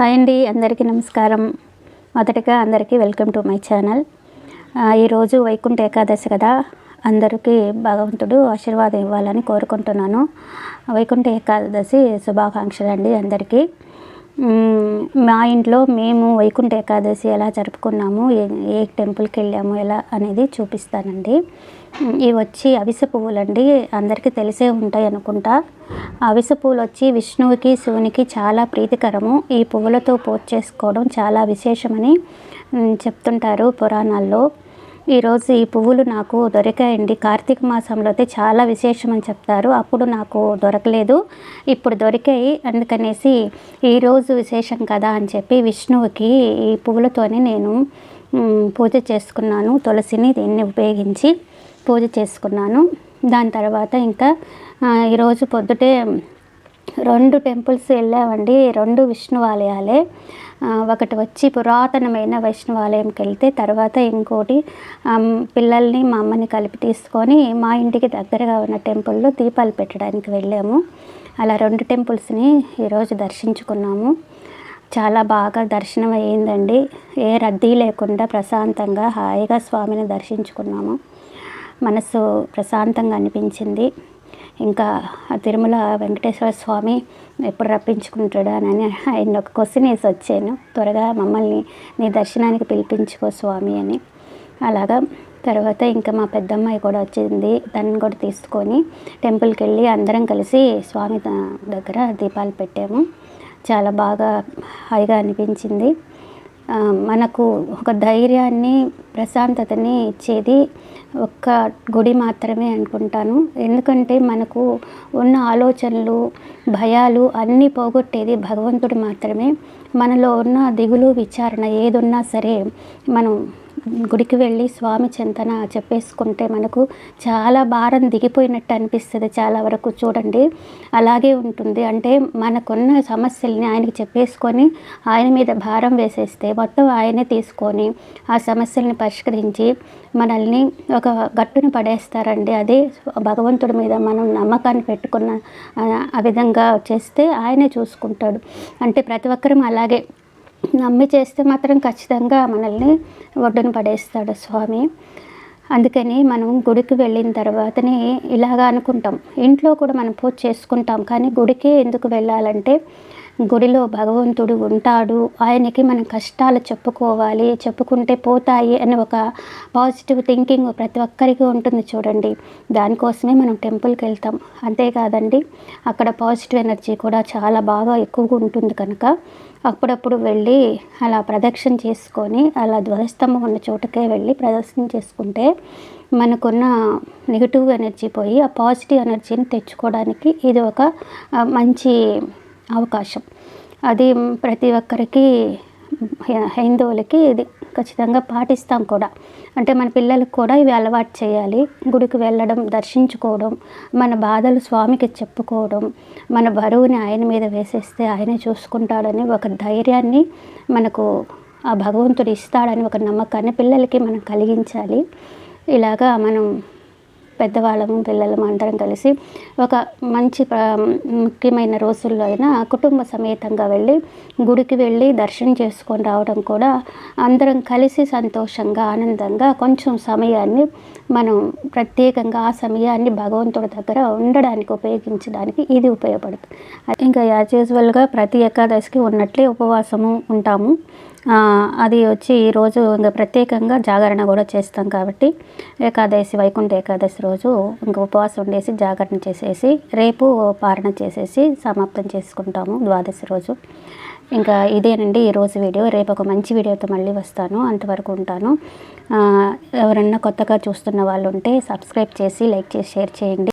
Hi అండి అందరికీ నమస్కారం. మొదటగా అందరికీ వెల్కమ్ టు మై ఛానల్. ఈరోజు వైకుంఠ ఏకాదశి కదా అందరికీ భగవంతుడు ఆశీర్వాదం ఇవ్వాలని కోరుకుంటున్నాను. వైకుంఠ ఏకాదశి శుభాకాంక్షలు అండి అందరికీ. మా ఇంట్లో మేము వైకుంఠ ఏకాదశి ఎలా జరుపుకున్నాము ఏ ఏ టెంపుల్కి వెళ్ళాము ఎలా అనేది చూపిస్తానండి. ఇవి వచ్చి అవిసె పువ్వులండి. అందరికీ తెలిసే ఉంటాయి అనుకుంటా. అవిసె పువ్వులు వచ్చి విష్ణువుకి శివునికి చాలా ప్రీతికరము. ఈ పువ్వులతో పూజ చేసుకోవడం చాలా విశేషమని చెప్తుంటారు పురాణాల్లో. ఈరోజు ఈ పువ్వులు నాకు దొరికాయండి. కార్తీక మాసంలో అయితే చాలా విశేషం అని చెప్తారు. అప్పుడు నాకు దొరకలేదు. ఇప్పుడు దొరికాయి. అందుకనేసి ఈరోజు విశేషం కదా అని చెప్పి విష్ణువుకి ఈ పువ్వులతోనే నేను పూజ చేసుకున్నాను. తులసిని దీన్ని ఉపయోగించి పూజ చేసుకున్నాను. దాని తర్వాత ఇంకా ఈరోజు పొద్దుటే రెండు టెంపుల్స్ వెళ్ళామండి రెండు విష్ణువాలయాలే. ఒకటి వచ్చి పురాతనమైన వైష్ణవాలయంకి వెళ్తే తర్వాత ఇంకోటి పిల్లల్ని మా అమ్మని కలిపి తీసుకొని మా ఇంటికి దగ్గరగా ఉన్న టెంపుల్లో దీపాలు పెట్టడానికి వెళ్ళాము. అలా రెండు టెంపుల్స్ని ఈరోజు దర్శించుకున్నాము. చాలా బాగా దర్శనం అయ్యిందండి. ఏ రద్దీ లేకుండా ప్రశాంతంగా హాయిగా స్వామిని దర్శించుకున్నాము. మనసు ప్రశాంతంగా అనిపించింది. ఇంకా తిరుమల వెంకటేశ్వర స్వామి ఎప్పుడు రప్పించుకుంటాడా అని ఆయన ఒక క్వశ్చన్ వేసి వచ్చాను. త్వరగా మమ్మల్ని నీ దర్శనానికి పిలిపించుకో స్వామి అని. అలాగా తర్వాత ఇంకా మా పెద్దమ్మాయి కూడా వచ్చింది. దాన్ని కూడా తీసుకొని టెంపుల్కి వెళ్ళి అందరం కలిసి స్వామి దగ్గర దీపాలు పెట్టాము. చాలా బాగా హాయిగా అనిపించింది. మనకు ఒక ధైర్యాన్ని ప్రశాంతతని ఇచ్చేది ఒక్క గుడి మాత్రమే అనుకుంటాను. ఎందుకంటే మనకు ఉన్న ఆలోచనలు భయాలు అన్నీ పోగొట్టేది భగవంతుడు మాత్రమే. మనలో ఉన్న దిగులు విచారణ ఏదున్నా సరే మనం గుడికి వెళ్ళి స్వామి చింతన చెప్పేసుకుంటే మనకు చాలా భారం దిగిపోయినట్టు అనిపిస్తుంది చాలా వరకు చూడండి. అలాగే ఉంటుంది. అంటే మనకున్న సమస్యల్ని ఆయనకి చెప్పేసుకొని ఆయన మీద భారం వేసేస్తే మొత్తం ఆయనే తీసుకొని ఆ సమస్యల్ని పరిష్కరించి మనల్ని ఒక గట్టున పడేస్తారండి. అదే భగవంతుడి మీద మనం నమ్మకాన్ని పెట్టుకున్న ఆ విధంగా చేస్తే ఆయనే చూసుకుంటాడు. అంటే ప్రతి ఒక్కరం అలాగే నమ్మి చేస్తే మాత్రం ఖచ్చితంగా మనల్ని ఒడ్డున పడేస్తాడు స్వామి. అందుకని మనం గుడికి వెళ్ళిన తర్వాతనే ఇలాగా అనుకుంటాం. ఇంట్లో కూడా మనం పూజ చేసుకుంటాం. కానీ గుడికి ఎందుకు వెళ్ళాలంటే గుడిలో భగవంతుడు ఉంటాడు. ఆయనకి మనం కష్టాలు చెప్పుకోవాలి చెప్పుకుంటే పోతాయి అని ఒక పాజిటివ్ థింకింగ్ ప్రతి ఒక్కరికి ఉంటుంది చూడండి. దానికోసమే మనం టెంపుల్కి వెళ్తాం. అంతేకాదండి అక్కడ పాజిటివ్ ఎనర్జీ కూడా చాలా బాగా ఎక్కువగా ఉంటుంది కనుక అప్పుడప్పుడు వెళ్ళి అలా ప్రదక్షిణ చేసుకొని అలా ధ్వజస్తంభం ఉన్న చోటకే వెళ్ళి ప్రదర్శన చేసుకుంటే మనకున్న నెగిటివ్ ఎనర్జీ పోయి ఆ పాజిటివ్ ఎనర్జీని తెచ్చుకోవడానికి ఇది ఒక మంచి అవకాశం. అది ప్రతి ఒక్కరికి హైందవులకి ఇది ఖచ్చితంగా పాటిస్తాం కూడా. అంటే మన పిల్లలకు కూడా ఇవి అలవాటు చేయాలి. గుడికి వెళ్ళడం దర్శించుకోవడం మన బాధలు స్వామికి చెప్పుకోవడం మన బరువుని ఆయన మీద వేసేస్తే ఆయనే చూసుకుంటాడని ఒక ధైర్యాన్ని మనకు ఆ భగవంతుడు ఇస్తాడని ఒక నమ్మకాన్ని పిల్లలకి మనం కలిగించాలి. ఇలాగా మనం పెద్దవాళ్ళము పిల్లలము అందరం కలిసి ఒక మంచి ముఖ్యమైన రోజుల్లో అయినా కుటుంబ సమేతంగా వెళ్ళి గుడికి వెళ్ళి దర్శనం చేసుకొని రావడం కూడా అందరం కలిసి సంతోషంగా ఆనందంగా కొంచెం సమయాన్ని మనం ప్రత్యేకంగా ఆ సమయాన్ని భగవంతుడి దగ్గర ఉండడానికి ఉపయోగించడానికి ఇది ఉపయోగపడుతుంది. ఇంకా యాజ్ యూజువల్గా ప్రతి ఏకాదశికి ఉన్నట్లే ఉపవాసము ఉంటాము. అది వచ్చి ఈరోజు ఇంకా ప్రత్యేకంగా జాగరణ కూడా చేస్తాం కాబట్టి ఏకాదశి వైకుంఠ ఏకాదశి రోజు ఇంకా ఉపవాసం ఉండేసి జాగరణ చేసేసి రేపు పారణ చేసేసి సమాప్తం చేసుకుంటాము ద్వాదశి రోజు. ఇంకా ఇదేనండి ఈరోజు వీడియో. రేపు ఒక మంచి వీడియోతో మళ్ళీ వస్తాను. అంతవరకు ఉంటాను. ఎవరన్నా కొత్తగా చూస్తున్న వాళ్ళు ఉంటే సబ్స్క్రైబ్ చేసి లైక్ చేసి షేర్ చేయండి.